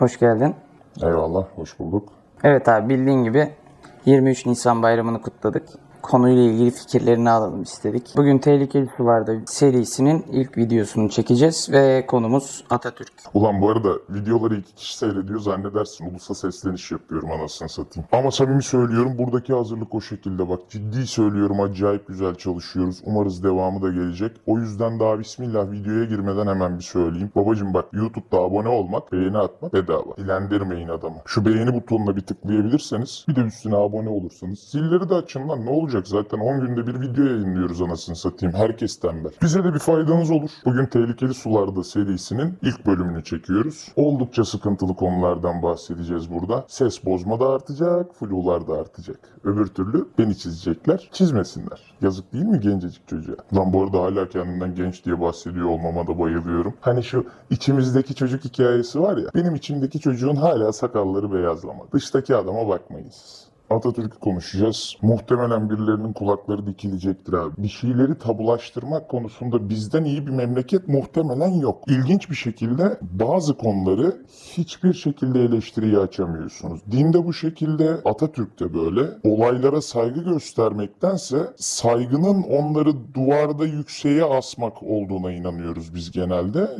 Hoş geldin. Eyvallah, hoş bulduk. Evet abi bildiğin gibi 23 Nisan bayramını kutladık. Konuyla ilgili fikirlerini alalım istedik. Bugün Tehlikeli Sularda serisinin ilk videosunu çekeceğiz ve konumuz Atatürk. Ulan bu arada videoları iki kişi seyrediyor zannedersin ulusa sesleniş yapıyorum anasını satayım. Ama samimi söylüyorum buradaki hazırlık o şekilde bak ciddi söylüyorum acayip güzel çalışıyoruz. Umarız devamı da gelecek. O yüzden daha bismillah videoya girmeden hemen bir söyleyeyim. Babacım bak YouTube'da abone olmak, beğeni atmak bedava. Dilendirmeyin adamı. Şu beğeni butonuna bir tıklayabilirseniz bir de üstüne abone olursanız. Zilleri de açın lan ne olacak zaten 10 günde bir video yayınlıyoruz anasını satayım. Herkes tembel. Bize de bir faydanız olur. Bugün Tehlikeli Sularda serisinin ilk bölümünü çekiyoruz. Oldukça sıkıntılı konulardan bahsedeceğiz burada. Ses bozma da artacak, flular da artacak. Öbür türlü beni çizecekler, çizmesinler. Yazık değil mi gencecik çocuğa? Lan bu arada hala kendimden genç diye bahsediyor olmama da bayılıyorum. Hani şu içimizdeki çocuk hikayesi var ya, benim içimdeki çocuğun hala sakalları beyazlamadı. Dıştaki adama bakmayın siz. Atatürk'ü konuşacağız. Muhtemelen birilerinin kulakları dikilecektir abi. Bir şeyleri tabulaştırmak konusunda bizden iyi bir memleket muhtemelen yok. İlginç bir şekilde bazı konuları hiçbir şekilde eleştiriye açamıyorsunuz. Dinde bu şekilde, Atatürk'te böyle. Olaylara saygı göstermektense saygının onları duvarda yükseğe asmak olduğuna inanıyoruz biz genelde.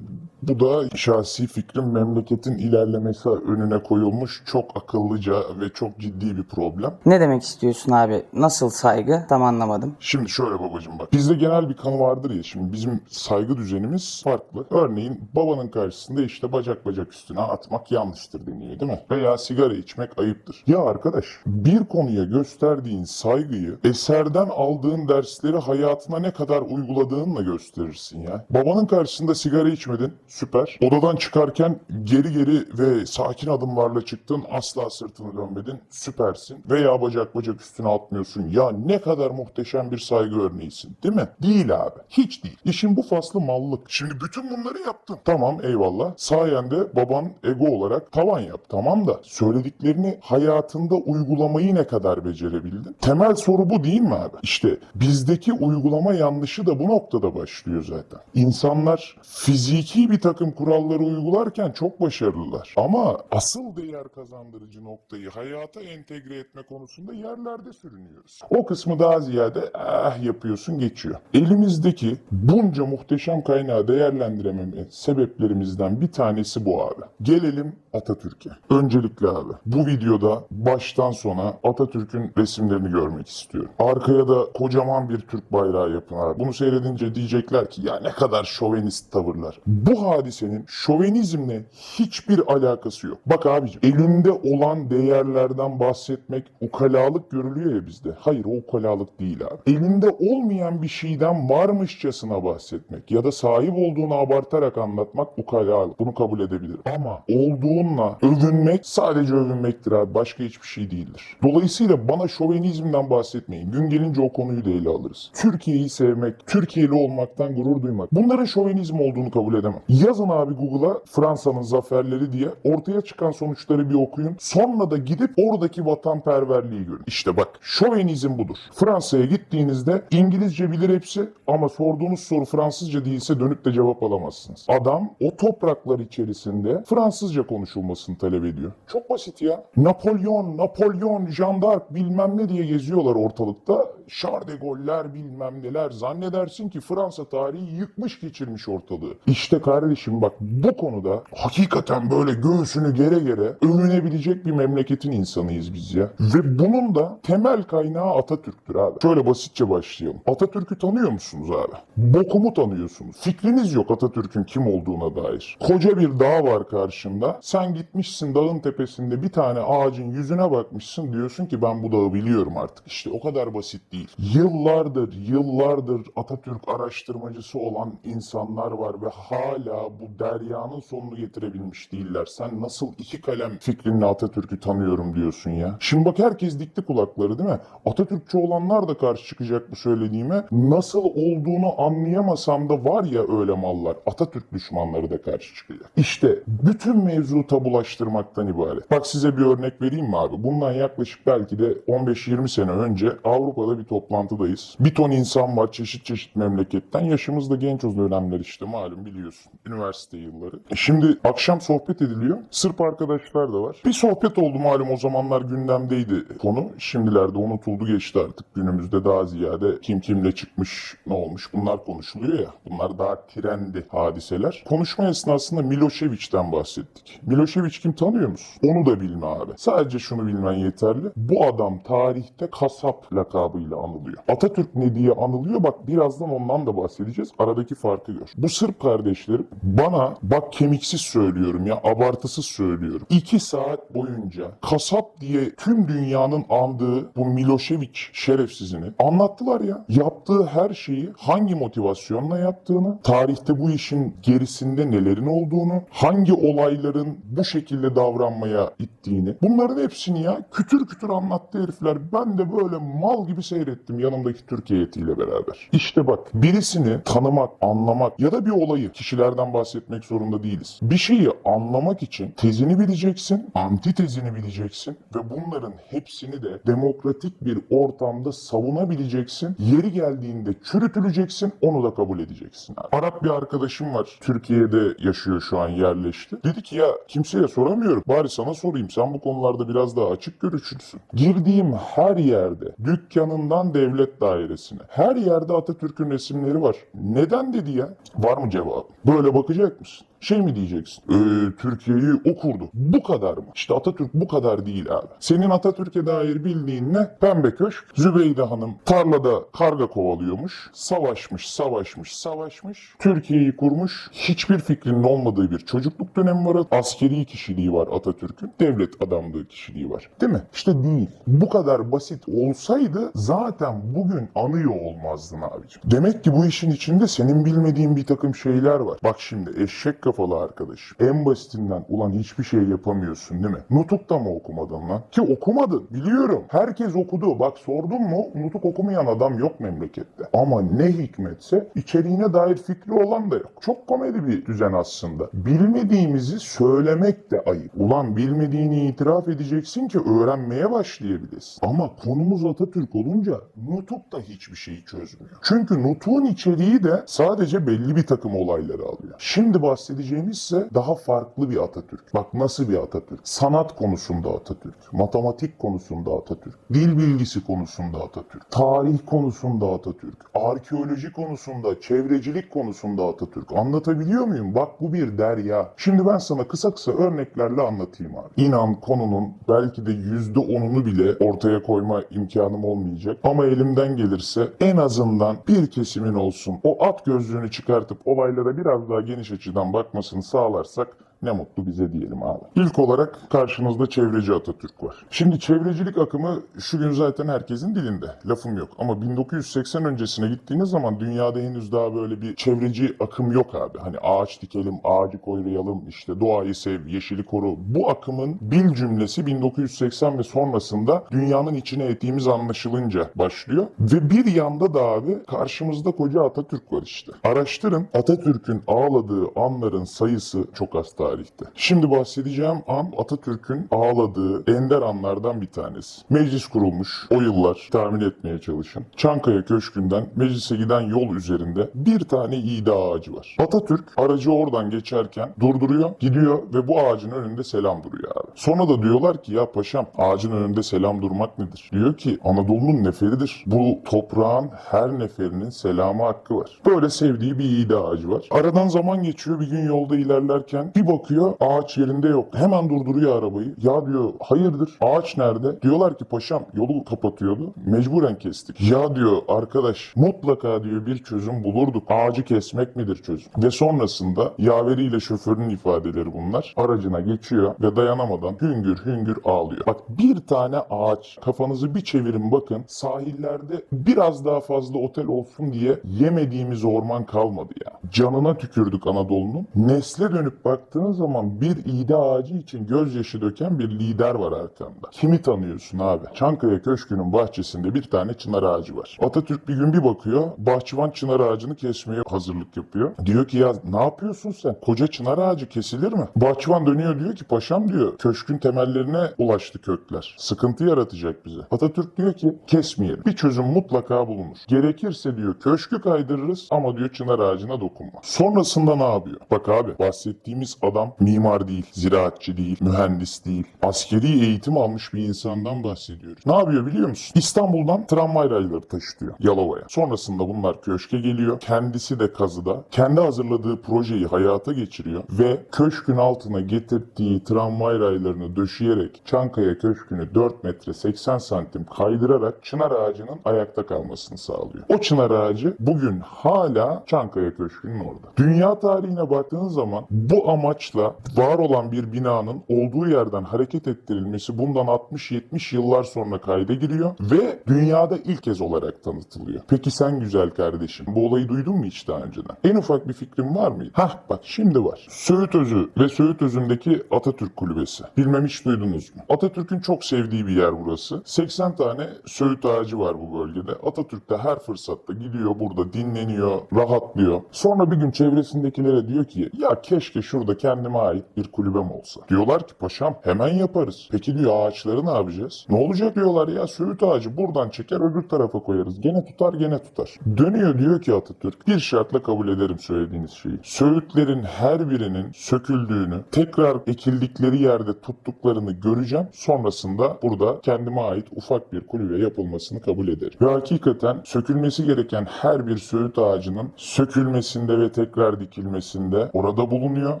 Bu da şahsi fikrim memleketin ilerlemesi önüne koyulmuş çok akıllıca ve çok ciddi bir problem. Ne demek istiyorsun abi? Nasıl saygı? Tam anlamadım. Şimdi şöyle babacığım bak. Bizde genel bir kanı vardır ya şimdi bizim saygı düzenimiz farklı. Örneğin babanın karşısında işte bacak bacak üstüne atmak yanlıştır deniyor değil mi? Veya sigara içmek ayıptır. Ya arkadaş bir konuya gösterdiğin saygıyı eserden aldığın dersleri hayatına ne kadar uyguladığınla gösterirsin ya. Babanın karşısında sigara içmedin süper. Odadan çıkarken geri geri ve sakin adımlarla çıktın asla sırtını dönmedin süpersin. Veya bacak bacak üstüne atmıyorsun. Ya ne kadar muhteşem bir saygı örneğisin değil mi? Değil abi. Hiç değil. İşin bu faslı mallık. Şimdi bütün bunları yaptın. Tamam eyvallah. Sayende baban ego olarak tavan yap. Tamam da söylediklerini hayatında uygulamayı ne kadar becerebildin? Temel soru bu değil mi abi? İşte bizdeki uygulama yanlışı da bu noktada başlıyor zaten. İnsanlar fiziki bir takım kuralları uygularken çok başarılılar. Ama asıl değer kazandırıcı noktayı hayata entegre etme konusunda yerlerde sürünüyoruz. O kısmı daha ziyade ah yapıyorsun geçiyor. Elimizdeki bunca muhteşem kaynağı değerlendirememe sebeplerimizden bir tanesi bu abi. Gelelim Atatürk'e. Öncelikle abi bu videoda baştan sona Atatürk'ün resimlerini görmek istiyorum. Arkaya da kocaman bir Türk bayrağı yapın abi. Bunu seyredince diyecekler ki ya ne kadar şovenist tavırlar. Bu hadisenin şovenizmle hiçbir alakası yok. Bak abicim elinde olan değerlerden bahsetmek ukalalık görülüyor ya bizde. Hayır o ukalalık değil abi. Elinde olmayan bir şeyden varmışçasına bahsetmek ya da sahip olduğunu abartarak anlatmak ukalalık. Bunu kabul edebilirim. Ama olduğunla övünmek sadece övünmektir abi. Başka hiçbir şey değildir. Dolayısıyla bana şovenizmden bahsetmeyin. Gün gelince o konuyu da ele alırız. Türkiye'yi sevmek, Türkiye'li olmaktan gurur duymak. Bunların şovenizm olduğunu kabul edemem. Yazın abi Google'a Fransa'nın zaferleri diye ortaya çıkan sonuçları bir okuyun. Sonra da gidip oradaki vatanperverliği görün. İşte bak şovenizm budur. Fransa'ya gittiğinizde İngilizce bilir hepsi ama sorduğunuz soru Fransızca değilse dönüp de cevap alamazsınız. Adam o topraklar içerisinde Fransızca konuşulmasını talep ediyor. Çok basit ya. Napolyon, Napolyon, Jean bilmem ne diye geziyorlar ortalıkta. Charles de Gaulle'ler bilmem neler. Zannedersin ki Fransa tarihi yıkmış geçirmiş ortalığı. İşte kardeşim bak bu konuda hakikaten böyle göğsünü gere gere övünebilecek bir memleketin insanıyız biz ya. Ve bunun da temel kaynağı Atatürk'tür abi. Şöyle basitçe başlayalım. Atatürk'ü tanıyor musunuz abi? Bokumu tanıyorsunuz. Fikriniz yok Atatürk'ün kim olduğuna dair. Koca bir dağ var karşında. Sen gitmişsin dağın tepesinde bir tane ağacın yüzüne bakmışsın diyorsun ki ben bu dağı biliyorum artık. İşte o kadar basit değil. Yıllardır, yıllardır Atatürk araştırmacısı olan insanlar var ve hala bu deryanın sonunu getirebilmiş değiller. Sen nasıl iki kalem fikrinle Atatürk'ü tanıyorum diyorsun ya. Şimdi bak herkes dikti kulakları değil mi? Atatürkçü olanlar da karşı çıkacak bu söylediğime. Nasıl olduğunu anlayamasam da var ya öyle mallar. Atatürk düşmanları da karşı çıkacak. İşte bütün mevzu tabulaştırmaktan ibaret. Bak size bir örnek vereyim mi abi? Bundan yaklaşık belki de 15-20 sene önce Avrupa'da bir toplantıdayız. Bir ton insan var çeşit çeşit memleketten. Yaşımız da genç o dönemler işte malum biliyorsun. üniversite yılları. E Şimdi akşam sohbet ediliyor. Sırp arkadaşlar da var. Bir sohbet oldu malum o zamanlar gündemdeydi konu. Şimdilerde unutuldu geçti artık. Günümüzde daha ziyade kim kimle çıkmış ne olmuş bunlar konuşuluyor ya. Bunlar daha trendi hadiseler. Konuşma esnasında Milošević'ten bahsettik. Milošević kim tanıyor musun? Onu da bilme abi. Sadece şunu bilmen yeterli. Bu adam tarihte kasap lakabıyla anılıyor. Atatürk ne diye anılıyor? Bak birazdan ondan da bahsedeceğiz. Aradaki farkı gör. Bu Sırp kardeşlerim bana bak kemiksiz söylüyorum ya abartısız söylüyorum. İki saat boyunca kasap diye tüm dünyanın andığı bu Milošević şerefsizini anlattılar ya. Yaptığı her şeyi hangi motivasyonla yaptığını, tarihte bu işin gerisinde nelerin olduğunu, hangi olayların bu şekilde davranmaya ittiğini. Bunların hepsini ya kütür kütür anlattı herifler. Ben de böyle mal gibi seyrettim yanımdaki Türk heyetiyle beraber. İşte bak birisini tanımak, anlamak ya da bir olayı kişilerden bahsetmek zorunda değiliz. Bir şeyi anlamak için tezini bileceksin, antitezini bileceksin ve bunların hepsini de demokratik bir ortamda savunabileceksin. Yeri geldiğinde çürütüleceksin, onu da kabul edeceksin. abi. Arap bir arkadaşım var. Türkiye'de yaşıyor şu an yerleşti. Dedi ki ya kimseye soramıyorum. Bari sana sorayım. Sen bu konularda biraz daha açık görüşlüsün. Girdiğim her yerde, dükkanından devlet dairesine, her yerde Atatürk'ün resimleri var. Neden dedi ya? Var mı cevabı? Böyle bakacak mısın? Şey mi diyeceksin? Ee, Türkiye'yi o kurdu. Bu kadar mı? İşte Atatürk bu kadar değil abi. Senin Atatürk'e dair bildiğin ne? Pembe köşk. Zübeyde Hanım tarlada karga kovalıyormuş. Savaşmış, savaşmış, savaşmış. Türkiye'yi kurmuş. Hiçbir fikrinin olmadığı bir çocukluk dönemi var. Askeri kişiliği var Atatürk'ün. Devlet adamlığı kişiliği var. Değil mi? İşte değil. Bu kadar basit olsaydı zaten bugün anıyor olmazdın abicim. Demek ki bu işin içinde senin bilmediğin bir takım şeyler var. Bak şimdi eşek kafalı arkadaş. En basitinden ulan hiçbir şey yapamıyorsun değil mi? Nutuk da mı okumadın lan? Ki okumadın biliyorum. Herkes okudu. Bak sordum mu nutuk okumayan adam yok memlekette. Ama ne hikmetse içeriğine dair fikri olan da yok. Çok komedi bir düzen aslında. Bilmediğimizi söylemek de ayıp. Ulan bilmediğini itiraf edeceksin ki öğrenmeye başlayabilesin. Ama konumuz Atatürk olunca nutuk da hiçbir şeyi çözmüyor. Çünkü nutuğun içeriği de sadece belli bir takım olayları alıyor. Şimdi bahsedeceğimiz ise daha farklı bir Atatürk. Bak nasıl bir Atatürk? Sanat konusunda Atatürk, matematik konusunda Atatürk, dil bilgisi konusunda Atatürk, tarih konusunda Atatürk, arkeoloji konusunda, çevrecilik konusunda Atatürk. Anlatabiliyor muyum? Bak bu bir derya. Şimdi ben sana kısa kısa örneklerle anlatayım abi. İnan konunun belki de yüzde onunu bile ortaya koyma imkanım olmayacak. Ama elimden gelirse en azından bir kesimin olsun o at gözlüğünü çıkartıp olaylara biraz daha geniş açıdan bakmasını sağlarsak ne mutlu bize diyelim abi. İlk olarak karşınızda çevreci Atatürk var. Şimdi çevrecilik akımı şu gün zaten herkesin dilinde. Lafım yok. Ama 1980 öncesine gittiğiniz zaman dünyada henüz daha böyle bir çevreci akım yok abi. Hani ağaç dikelim, ağacı koruyalım, işte doğayı sev, yeşili koru. Bu akımın bil cümlesi 1980 ve sonrasında dünyanın içine ettiğimiz anlaşılınca başlıyor. Ve bir yanda da abi karşımızda koca Atatürk var işte. Araştırın Atatürk'ün ağladığı anların sayısı çok az tarihte. Şimdi bahsedeceğim an Atatürk'ün ağladığı ender anlardan bir tanesi. Meclis kurulmuş o yıllar tahmin etmeye çalışın. Çankaya Köşkü'nden meclise giden yol üzerinde bir tane iğde ağacı var. Atatürk aracı oradan geçerken durduruyor, gidiyor ve bu ağacın önünde selam duruyor abi. Sonra da diyorlar ki ya paşam ağacın önünde selam durmak nedir? Diyor ki Anadolu'nun neferidir. Bu toprağın her neferinin selamı hakkı var. Böyle sevdiği bir iğde ağacı var. Aradan zaman geçiyor bir gün yolda ilerlerken bir bakıyor ağaç yerinde yok. Hemen durduruyor arabayı. Ya diyor hayırdır ağaç nerede? Diyorlar ki paşam yolu kapatıyordu. Mecburen kestik. Ya diyor arkadaş mutlaka diyor bir çözüm bulurduk. Ağacı kesmek midir çözüm? Ve sonrasında yaveriyle şoförün ifadeleri bunlar. Aracına geçiyor ve dayanamadan hüngür hüngür ağlıyor. Bak bir tane ağaç kafanızı bir çevirin bakın sahillerde biraz daha fazla otel olsun diye yemediğimiz orman kalmadı ya. Canına tükürdük Anadolu'nun. Nesle dönüp baktığınız baktığın zaman bir iğde ağacı için gözyaşı döken bir lider var arkanda. Kimi tanıyorsun abi? Çankaya Köşkü'nün bahçesinde bir tane çınar ağacı var. Atatürk bir gün bir bakıyor, bahçıvan çınar ağacını kesmeye hazırlık yapıyor. Diyor ki ya ne yapıyorsun sen? Koca çınar ağacı kesilir mi? Bahçıvan dönüyor diyor ki paşam diyor köşkün temellerine ulaştı kökler. Sıkıntı yaratacak bize. Atatürk diyor ki kesmeyelim. Bir çözüm mutlaka bulunur. Gerekirse diyor köşkü kaydırırız ama diyor çınar ağacına dokunma. Sonrasında ne yapıyor? Bak abi bahsettiğimiz adam mimar değil, ziraatçı değil, mühendis değil. Askeri eğitim almış bir insandan bahsediyoruz. Ne yapıyor biliyor musun? İstanbul'dan tramvay rayları taşıtıyor Yalova'ya. Sonrasında bunlar köşke geliyor. Kendisi de kazıda. Kendi hazırladığı projeyi hayata geçiriyor ve köşkün altına getirdiği tramvay raylarını döşeyerek Çankaya Köşkü'nü 4 metre 80 santim kaydırarak çınar ağacının ayakta kalmasını sağlıyor. O çınar ağacı bugün hala Çankaya Köşkü'nün orada. Dünya tarihine baktığınız zaman bu amaçla var olan bir binanın olduğu yerden hareket ettirilmesi bundan 60-70 yıllar sonra kayda giriyor ve dünyada ilk kez olarak tanıtılıyor. Peki sen güzel kardeşim bu olayı duydun mu hiç daha önceden? En ufak bir fikrin var mıydı? Hah bak şimdi var. Söğüt Özü ve Söğüt Özü'ndeki Atatürk Kulübesi. Bilmem hiç duydunuz mu? Atatürk'ün çok sevdiği bir yer burası. 80 tane Söğüt ağacı var bu bölgede. Atatürk de her fırsatta gidiyor burada dinleniyor, rahatlıyor. Sonra bir gün çevresindekilere diyor ki ya keşke şurada kendime ait bir kulübem olsa. Diyorlar ki paşam hemen yaparız. Peki diyor ağaçları ne yapacağız? Ne olacak diyorlar ya Söğüt ağacı buradan çeker öbür tarafa koyarız. Gene tutar gene tutar. Dönüyor diyor ki Atatürk bir şartla kabul ederim söylediğiniz şeyi. Söğütlerin her birinin söküldüğünü, tekrar ekildikleri yerde tuttuklarını göreceğim. Sonrasında burada kendime ait ufak bir kulübe yapılmasını kabul ederim. Ve hakikaten sökülmesi gereken her bir söğüt ağacının sökülmesinde ve tekrar dikilmesinde orada bulunuyor.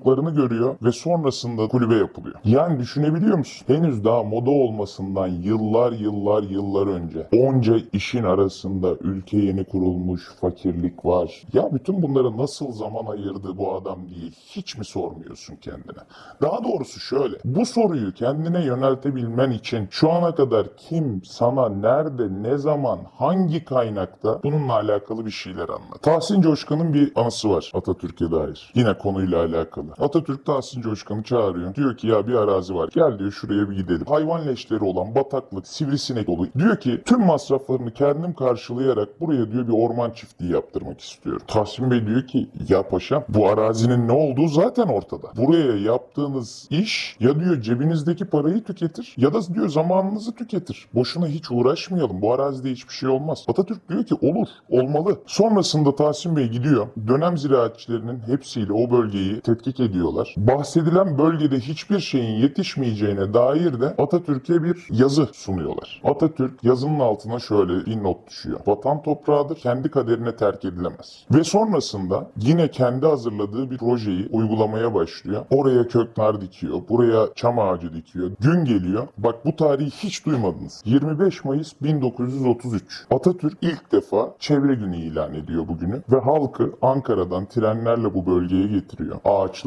Tuttuklarını görüyor ve sonrasında kulübe yapılıyor. Yani düşünebiliyor musun? Henüz daha moda olmasından yıllar yıllar yıllar önce onca işin arasında ülke yeni kurulmuş, fakirlik var. Ya bütün bunlara nasıl zaman ayırdı bu adam diye hiç mi sormuyorsun kendine? Daha doğrusu şöyle, bu soruyu kendine yöneltebilmen için şu ana kadar kim, sana, nerede, ne zaman, hangi kaynakta bununla alakalı bir şeyler anlat. Tahsin Coşkan'ın bir anısı var Atatürk'e dair. Yine konuyla alakalı. Atatürk Tahsin Coşkan'ı çağırıyor. Diyor ki ya bir arazi var. Gel diyor şuraya bir gidelim. Hayvan leşleri olan bataklık, sivrisinek dolu. Diyor ki tüm masraflarını kendim karşılayarak buraya diyor bir orman çiftliği yaptırmak istiyorum. Tahsin Bey diyor ki ya paşam bu arazinin ne olduğu zaten ortada. Buraya yaptığınız iş ya diyor cebinizdeki parayı tüketir ya da diyor zamanınızı tüketir. Boşuna hiç uğraşmayalım. Bu arazide hiçbir şey olmaz. Atatürk diyor ki olur, olmalı. Sonrasında Tahsin Bey gidiyor. Dönem ziraatçilerinin hepsiyle o bölgeyi tetkik ediyorlar. Bahsedilen bölgede hiçbir şeyin yetişmeyeceğine dair de Atatürk'e bir yazı sunuyorlar. Atatürk yazının altına şöyle bir not düşüyor. Vatan toprağıdır, kendi kaderine terk edilemez. Ve sonrasında yine kendi hazırladığı bir projeyi uygulamaya başlıyor. Oraya köknar dikiyor, buraya çam ağacı dikiyor. Gün geliyor. Bak bu tarihi hiç duymadınız. 25 Mayıs 1933. Atatürk ilk defa çevre günü ilan ediyor bugünü ve halkı Ankara'dan trenlerle bu bölgeye getiriyor.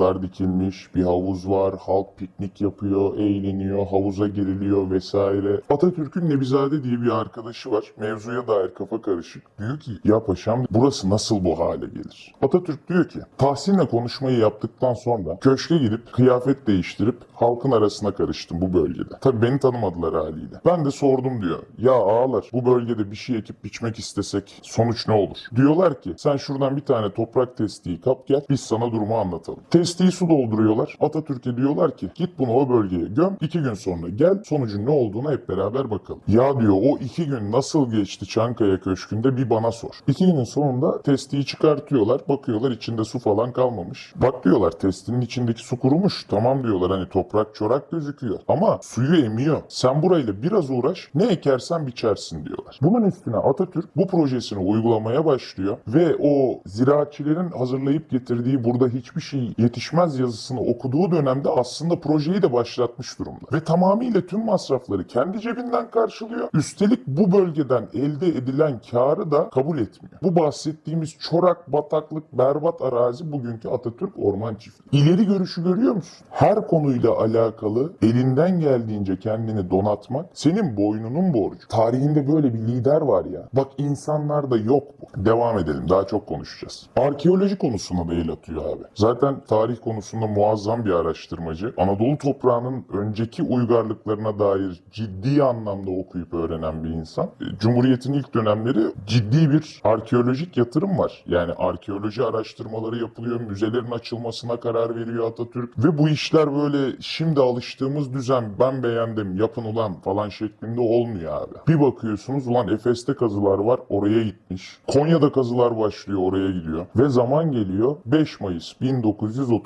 Ağaçlar dikilmiş, bir havuz var, halk piknik yapıyor, eğleniyor, havuza giriliyor vesaire. Atatürk'ün Nebizade diye bir arkadaşı var. Mevzuya dair kafa karışık. Diyor ki ya paşam burası nasıl bu hale gelir? Atatürk diyor ki Tahsin'le konuşmayı yaptıktan sonra köşke gidip kıyafet değiştirip halkın arasına karıştım bu bölgede. Tabii beni tanımadılar haliyle. Ben de sordum diyor. Ya ağalar bu bölgede bir şey ekip biçmek istesek sonuç ne olur? Diyorlar ki sen şuradan bir tane toprak testiyi kap gel biz sana durumu anlatalım. Testiyi su dolduruyorlar. Atatürk'e diyorlar ki git bunu o bölgeye göm. iki gün sonra gel sonucun ne olduğuna hep beraber bakalım. Ya diyor o iki gün nasıl geçti Çankaya Köşkü'nde bir bana sor. İki günün sonunda testiyi çıkartıyorlar. Bakıyorlar içinde su falan kalmamış. Bak diyorlar testinin içindeki su kurumuş. Tamam diyorlar hani toprak çorak gözüküyor. Ama suyu emiyor. Sen burayla biraz uğraş ne ekersen biçersin diyorlar. Bunun üstüne Atatürk bu projesini uygulamaya başlıyor ve o ziraatçilerin hazırlayıp getirdiği burada hiçbir şey yetişmez yazısını okuduğu dönemde aslında projeyi de başlatmış durumda. Ve tamamıyla tüm masrafları kendi cebinden karşılıyor. Üstelik bu bölgeden elde edilen karı da kabul etmiyor. Bu bahsettiğimiz çorak, bataklık, berbat arazi bugünkü Atatürk Orman Çiftliği. İleri görüşü görüyor musun? Her konuyla alakalı elinden geldiğince kendini donatmak senin boynunun borcu. Tarihinde böyle bir lider var ya. Bak insanlarda yok bu. Devam edelim. Daha çok konuşacağız. Arkeoloji konusuna da el atıyor abi. Zaten tarih tarih konusunda muazzam bir araştırmacı. Anadolu toprağının önceki uygarlıklarına dair ciddi anlamda okuyup öğrenen bir insan. E, Cumhuriyet'in ilk dönemleri ciddi bir arkeolojik yatırım var. Yani arkeoloji araştırmaları yapılıyor, müzelerin açılmasına karar veriyor Atatürk. Ve bu işler böyle şimdi alıştığımız düzen ben beğendim yapın ulan falan şeklinde olmuyor abi. Bir bakıyorsunuz ulan Efes'te kazılar var oraya gitmiş. Konya'da kazılar başlıyor oraya gidiyor. Ve zaman geliyor 5 Mayıs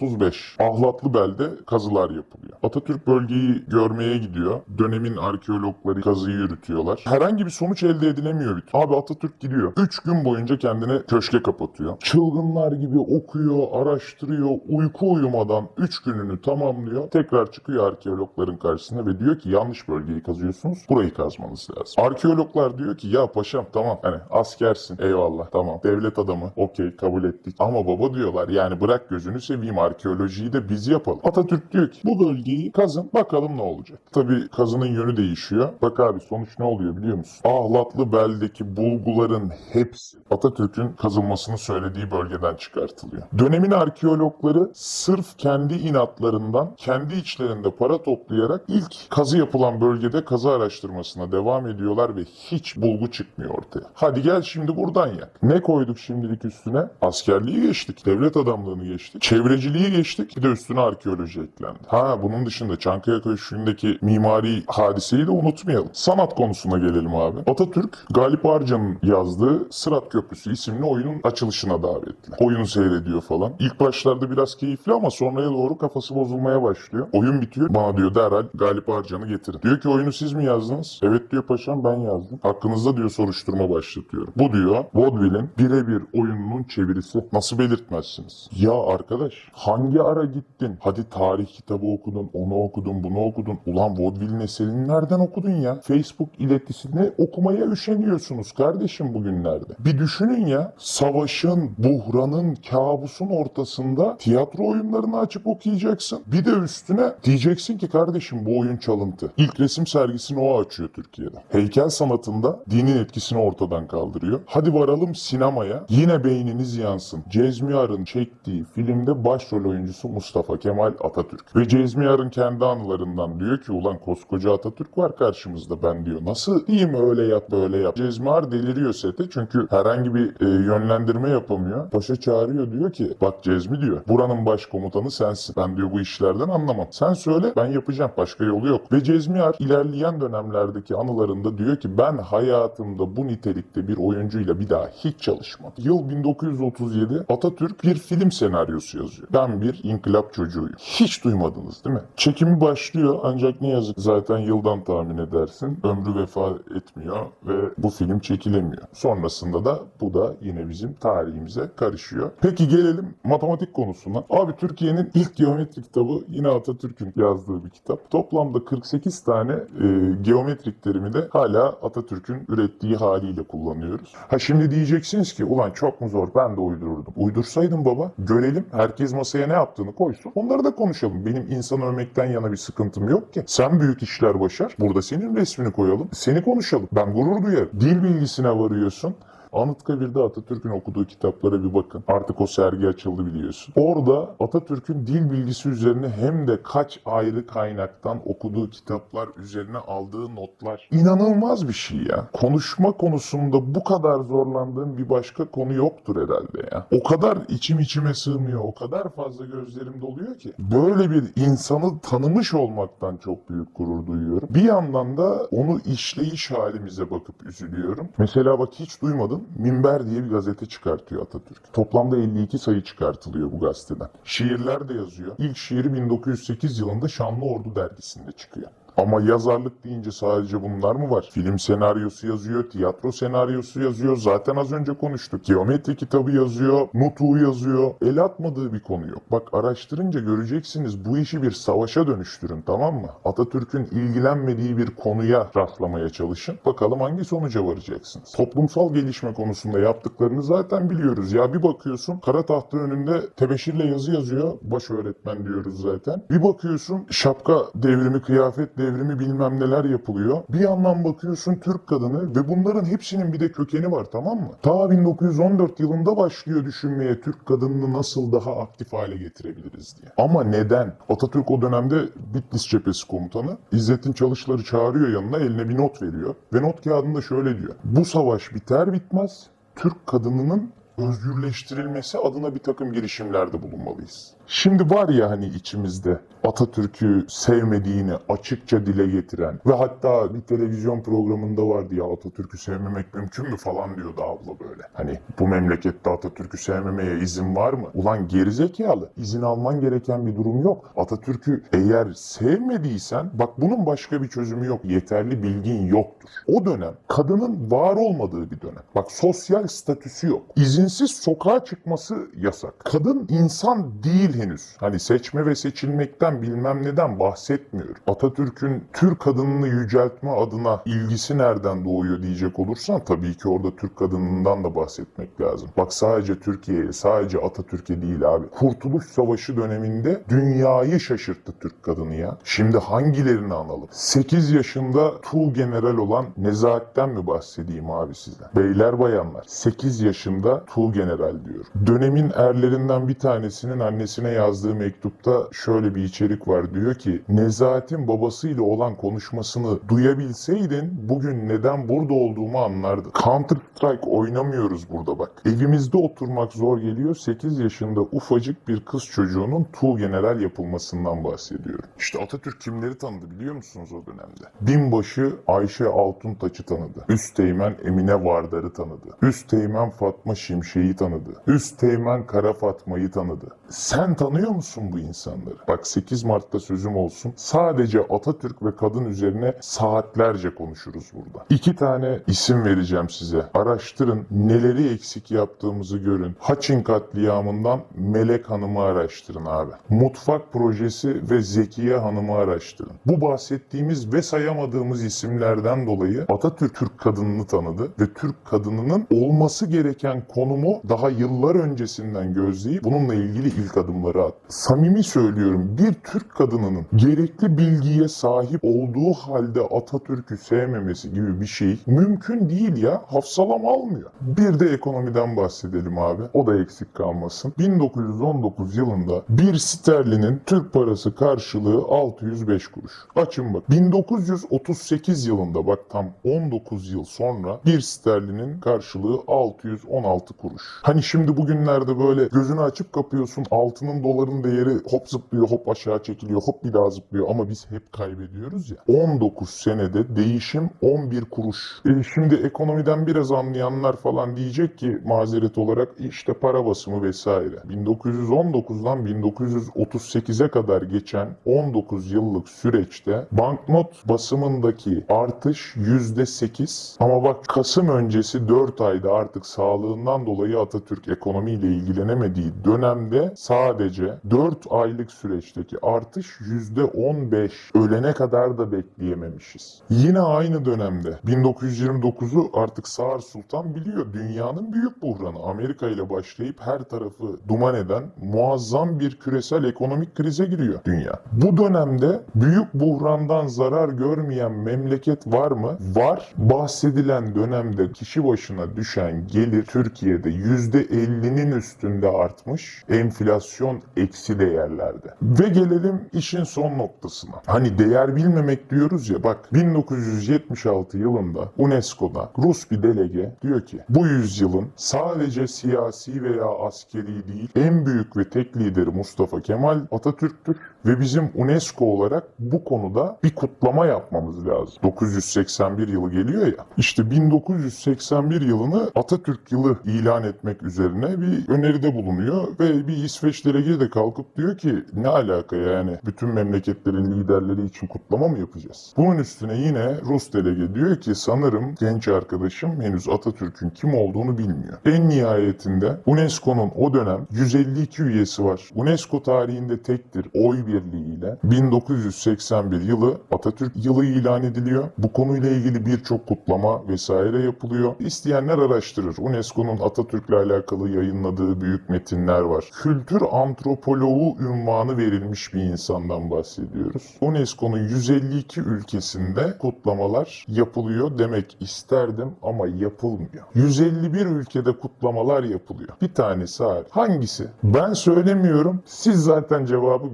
1935. Ahlatlıbel'de kazılar yapılıyor. Atatürk bölgeyi görmeye gidiyor. Dönemin arkeologları kazıyı yürütüyorlar. Herhangi bir sonuç elde edilemiyor. Abi Atatürk gidiyor. 3 gün boyunca kendini köşke kapatıyor. Çılgınlar gibi okuyor, araştırıyor, uyku uyumadan 3 gününü tamamlıyor. Tekrar çıkıyor arkeologların karşısına ve diyor ki yanlış bölgeyi kazıyorsunuz. Burayı kazmanız lazım. Arkeologlar diyor ki ya paşam tamam hani askersin eyvallah tamam. Devlet adamı okey kabul ettik. Ama baba diyorlar yani bırak gözünü seveyim arkeolojiyi de biz yapalım. Atatürk diyor ki bu bölgeyi kazın bakalım ne olacak. Tabii kazının yönü değişiyor. Bak abi sonuç ne oluyor biliyor musun? Ahlatlı beldeki bulguların hepsi Atatürk'ün kazılmasını söylediği bölgeden çıkartılıyor. Dönemin arkeologları sırf kendi inatlarından kendi içlerinde para toplayarak ilk kazı yapılan bölgede kazı araştırmasına devam ediyorlar ve hiç bulgu çıkmıyor ortaya. Hadi gel şimdi buradan yak. Ne koyduk şimdilik üstüne? Askerliği geçtik, devlet adamlığını geçtik, çevreciliği geçtik, bir de üstüne arkeoloji eklendi. Ha bunun dışında Çankaya Köşkü'ndeki mimari hadiseyi de unutmayalım. Sanat konusuna gelelim abi. Atatürk, Galip Arcan'ın yazdığı Sırat Köprüsü isimli oyunun açılışına davetli. Oyunu seyrediyor falan. İlk başlarda biraz keyifli ama sonraya doğru kafası bozulmaya başlıyor. Oyun bitiyor. Bana diyor derhal Galip Arcan'ı getirin. Diyor ki oyunu siz mi yazdınız? Evet diyor paşam ben yazdım. Hakkınızda diyor soruşturma başlatıyorum. Bu diyor Vaudeville'in birebir oyununun çevirisi. Nasıl belirtmezsiniz? Ya arkadaş hangi ara gittin? Hadi tarih kitabı okudun, onu okudun, bunu okudun. Ulan Vaudeville'in eserini nereden okudun ya? Facebook iletisini okumaya üşeniyorsunuz kardeşim bugünlerde. Bir düşünün ya. Savaşın, buhranın, kabusun ortasında tiyatro oyunlarını açıp okuyacaksın. Bir de üstüne diyeceksin ki kardeşim bu oyun çalıntı. İlk resim sergisini o açıyor Türkiye'de. Heykel sanatında dinin etkisini ortadan kaldırıyor. Hadi varalım sinemaya. Yine beyniniz yansın. Cezmiyar'ın çektiği filmde başrol oyuncusu Mustafa Kemal Atatürk. Ve Cezmiyar'ın kendi anılarından diyor ki ulan koskoca Atatürk var karşımızda ben diyor. Nasıl diyeyim öyle yap böyle yap. Cezmiyar deliriyor sete çünkü herhangi bir e, yönlendirme yapamıyor. Paşa çağırıyor diyor ki bak Cezmi diyor buranın başkomutanı sensin. Ben diyor bu işlerden anlamam. Sen söyle ben yapacağım başka yolu yok. Ve Cezmiyar ilerleyen dönemlerdeki anılarında diyor ki ben hayatımda bu nitelikte bir oyuncuyla bir daha hiç çalışmadım. Yıl 1937 Atatürk bir film senaryosu yazıyor. Ben bir inkılap çocuğuyum. Hiç duymadınız değil mi? Çekimi başlıyor ancak ne yazık zaten yıldan tahmin edersin. Ömrü vefa etmiyor ve bu film çekilemiyor. Sonrasında da bu da yine bizim tarihimize karışıyor. Peki gelelim matematik konusuna. Abi Türkiye'nin ilk geometri kitabı yine Atatürk'ün yazdığı bir kitap. Toplamda 48 tane e, geometrik terimi de hala Atatürk'ün ürettiği haliyle kullanıyoruz. Ha şimdi diyeceksiniz ki ulan çok mu zor ben de uydururdum. Uydursaydın baba görelim herkes masaya ne yaptığını koysun. Onları da konuşalım. Benim insan övmekten yana bir sıkıntım yok ki. Sen büyük işler başar. Burada senin resmini koyalım. Seni konuşalım. Ben gurur duyarım. Dil bilgisine varıyorsun. Anıtkabir'de Atatürk'ün okuduğu kitaplara bir bakın. Artık o sergi açıldı biliyorsun. Orada Atatürk'ün dil bilgisi üzerine hem de kaç ayrı kaynaktan okuduğu kitaplar üzerine aldığı notlar. İnanılmaz bir şey ya. Konuşma konusunda bu kadar zorlandığım bir başka konu yoktur herhalde ya. O kadar içim içime sığmıyor, o kadar fazla gözlerim doluyor ki. Böyle bir insanı tanımış olmaktan çok büyük gurur duyuyorum. Bir yandan da onu işleyiş halimize bakıp üzülüyorum. Mesela bak hiç duymadın. Minber diye bir gazete çıkartıyor Atatürk. Toplamda 52 sayı çıkartılıyor bu gazeteden. Şiirler de yazıyor. İlk şiiri 1908 yılında Şanlıordu dergisinde çıkıyor. Ama yazarlık deyince sadece bunlar mı var? Film senaryosu yazıyor, tiyatro senaryosu yazıyor. Zaten az önce konuştuk. Geometri kitabı yazıyor, nutuğu yazıyor. El atmadığı bir konu yok. Bak araştırınca göreceksiniz bu işi bir savaşa dönüştürün tamam mı? Atatürk'ün ilgilenmediği bir konuya rastlamaya çalışın. Bakalım hangi sonuca varacaksınız? Toplumsal gelişme konusunda yaptıklarını zaten biliyoruz. Ya bir bakıyorsun kara tahta önünde tebeşirle yazı yazıyor. Baş öğretmen diyoruz zaten. Bir bakıyorsun şapka devrimi, kıyafet devrimi devrimi bilmem neler yapılıyor. Bir yandan bakıyorsun Türk kadını ve bunların hepsinin bir de kökeni var tamam mı? Ta 1914 yılında başlıyor düşünmeye Türk kadınını nasıl daha aktif hale getirebiliriz diye. Ama neden? Atatürk o dönemde Bitlis cephesi komutanı. İzzettin Çalışlar'ı çağırıyor yanına eline bir not veriyor. Ve not kağıdında şöyle diyor. Bu savaş biter bitmez Türk kadınının özgürleştirilmesi adına bir takım girişimlerde bulunmalıyız. Şimdi var ya hani içimizde Atatürk'ü sevmediğini açıkça dile getiren ve hatta bir televizyon programında vardı ya Atatürk'ü sevmemek mümkün mü falan diyordu abla böyle. Hani bu memlekette Atatürk'ü sevmemeye izin var mı? Ulan gerizekalı izin alman gereken bir durum yok. Atatürk'ü eğer sevmediysen bak bunun başka bir çözümü yok. Yeterli bilgin yoktur. O dönem kadının var olmadığı bir dönem. Bak sosyal statüsü yok. İzinsiz sokağa çıkması yasak. Kadın insan değil henüz. Hani seçme ve seçilmekten bilmem neden bahsetmiyorum. Atatürk'ün Türk kadınını yüceltme adına ilgisi nereden doğuyor diyecek olursan tabii ki orada Türk kadınından da bahsetmek lazım. Bak sadece Türkiye'ye, sadece Atatürk'e değil abi. Kurtuluş Savaşı döneminde dünyayı şaşırttı Türk kadını ya. Şimdi hangilerini analım? 8 yaşında Tuğ General olan Nezahat'ten mi bahsedeyim abi size? Beyler bayanlar 8 yaşında Tuğ General diyor. Dönemin erlerinden bir tanesinin annesine yazdığı mektupta şöyle bir içerik var. Diyor ki Nezahat'in babasıyla olan konuşmasını duyabilseydin bugün neden burada olduğumu anlardın. Counter Strike oynamıyoruz burada bak. Evimizde oturmak zor geliyor. 8 yaşında ufacık bir kız çocuğunun Tuğ General yapılmasından bahsediyorum. İşte Atatürk kimleri tanıdı biliyor musunuz o dönemde? Binbaşı Ayşe Altuntaç'ı tanıdı. Üsteğmen Emine Vardar'ı tanıdı. Üsteğmen Fatma Şimşek'i tanıdı. Üsteğmen Kara Fatma'yı tanıdı. Sen tanıyor musun bu insanları? Bak 8 Mart'ta sözüm olsun. Sadece Atatürk ve kadın üzerine saatlerce konuşuruz burada. İki tane isim vereceğim size. Araştırın. Neleri eksik yaptığımızı görün. Haçin katliamından Melek Hanım'ı araştırın abi. Mutfak projesi ve Zekiye Hanım'ı araştırın. Bu bahsettiğimiz ve sayamadığımız isimlerden dolayı Atatürk Türk kadınını tanıdı ve Türk kadınının olması gereken konumu daha yıllar öncesinden gözleyip bununla ilgili ilk adımları attı. Samimi söylüyorum bir Türk kadınının gerekli bilgiye sahip olduğu halde Atatürk'ü sevmemesi gibi bir şey mümkün değil ya. Hafsalam almıyor. Bir de ekonomiden bahsedelim abi. O da eksik kalmasın. 1919 yılında bir sterlinin Türk parası karşılığı 605 kuruş. Açın bak. 1938 yılında bak tam 19 yıl sonra bir sterlinin karşılığı 616 kuruş. Hani şimdi bugünlerde böyle gözünü açıp kapıyorsun altının doların değeri hop zıplıyor hop aşağı çekiliyor hop bir daha zıplıyor ama biz hep kaybediyoruz ya. 19 senede değişim 11 kuruş. E şimdi ekonomiden biraz anlayanlar falan diyecek ki mazeret olarak işte para basımı vesaire. 1919'dan 1938'e kadar geçen 19 yıllık süreçte banknot basımındaki artış %8 ama bak Kasım öncesi 4 ayda artık sağlığından dolayı Atatürk ekonomiyle ilgilenemediği dönemde sadece 4 aylık süreçteki artış %15 ölene kadar da bekleyememişiz. Yine aynı dönemde 1929'u artık Sağır Sultan biliyor. Dünyanın büyük buhranı Amerika ile başlayıp her tarafı duman eden muazzam bir küresel ekonomik krize giriyor dünya. Bu dönemde büyük buhrandan zarar görmeyen memleket var mı? Var. Bahsedilen dönemde kişi başına düşen gelir Türkiye'de %50'nin üstünde artmış. Enflasyon eksi değerlerde. Ve gelelim işin son noktasına. Hani değer bilmemek diyoruz ya bak 1976 yılında UNESCO'da Rus bir delege diyor ki bu yüzyılın sadece siyasi veya askeri değil en büyük ve tek lideri Mustafa Kemal Atatürk'tür ve bizim UNESCO olarak bu konuda bir kutlama yapmamız lazım. 981 yılı geliyor ya. İşte 1981 yılını Atatürk yılı ilan etmek üzerine bir öneride bulunuyor ve bir İsveç delege de kalkıp diyor ki ne alaka yani bütün memleketlerin liderleri için kutlama mı yapacağız? Bunun üstüne yine Rus delege diyor ki sanırım genç arkadaşım henüz Atatürk'ün kim olduğunu bilmiyor. En nihayetinde UNESCO'nun o dönem 152 üyesi var. UNESCO tarihinde tektir oy birliğiyle 1981 yılı Atatürk yılı ilan ediliyor. Bu konuyla ilgili birçok kutlama vesaire yapılıyor. İsteyenler araştırır. UNESCO'nun Atatürk Atatürk'le alakalı yayınladığı büyük metinler var. Kültür antropoloğu ünvanı verilmiş bir insandan bahsediyoruz. UNESCO'nun 152 ülkesinde kutlamalar yapılıyor demek isterdim ama yapılmıyor. 151 ülkede kutlamalar yapılıyor. Bir tanesi hariç. Hangisi? Ben söylemiyorum. Siz zaten cevabı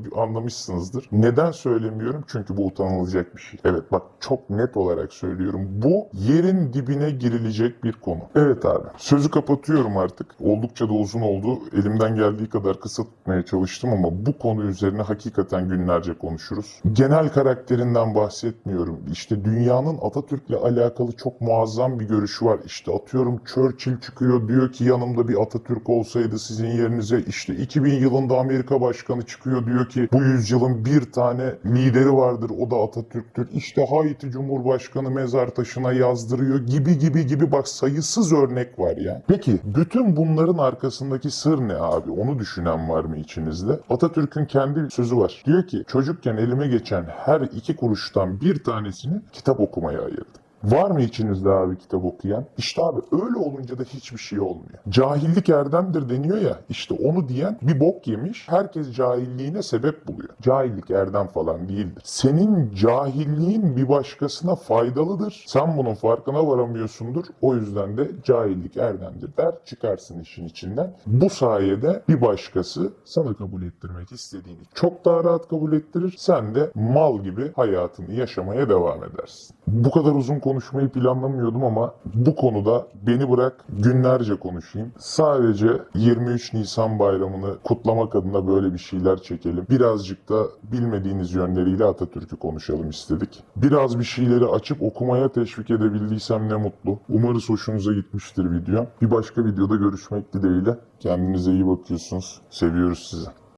anlamışsınızdır. Neden söylemiyorum? Çünkü bu utanılacak bir şey. Evet bak çok net olarak söylüyorum. Bu yerin dibine girilecek bir konu. Evet abi. Sözü kapatıyorum artık. Oldukça da uzun oldu. Elimden geldiği kadar kısa tutmaya çalıştım ama bu konu üzerine hakikaten günlerce konuşuruz. Genel karakterinden bahsetmiyorum. İşte dünyanın Atatürk'le alakalı çok muazzam bir görüşü var. İşte atıyorum Churchill çıkıyor diyor ki yanımda bir Atatürk olsaydı sizin yerinize işte 2000 yılında Amerika Başkanı çıkıyor diyor ki bu yüzyılın bir tane lideri vardır o da Atatürk'tür. İşte Haiti Cumhurbaşkanı mezar taşına yazdırıyor gibi gibi gibi bak sayısız örnek var ya. Peki bütün bunların arkasındaki sır ne abi? Onu düşünen var mı içinizde? Atatürk'ün kendi sözü var. Diyor ki çocukken elime geçen her iki kuruştan bir tanesini kitap okumaya ayırdım. Var mı içinizde abi kitap okuyan? İşte abi öyle olunca da hiçbir şey olmuyor. Cahillik erdemdir deniyor ya işte onu diyen bir bok yemiş herkes cahilliğine sebep buluyor. Cahillik erdem falan değildir. Senin cahilliğin bir başkasına faydalıdır. Sen bunun farkına varamıyorsundur. O yüzden de cahillik erdemdir der çıkarsın işin içinden. Bu sayede bir başkası sana kabul ettirmek istediğini çok daha rahat kabul ettirir. Sen de mal gibi hayatını yaşamaya devam edersin. Bu kadar uzun konuşmayı planlamıyordum ama bu konuda beni bırak günlerce konuşayım. Sadece 23 Nisan bayramını kutlamak adına böyle bir şeyler çekelim. Birazcık da bilmediğiniz yönleriyle Atatürk'ü konuşalım istedik. Biraz bir şeyleri açıp okumaya teşvik edebildiysem ne mutlu. Umarız hoşunuza gitmiştir video. Bir başka videoda görüşmek dileğiyle. Kendinize iyi bakıyorsunuz. Seviyoruz sizi.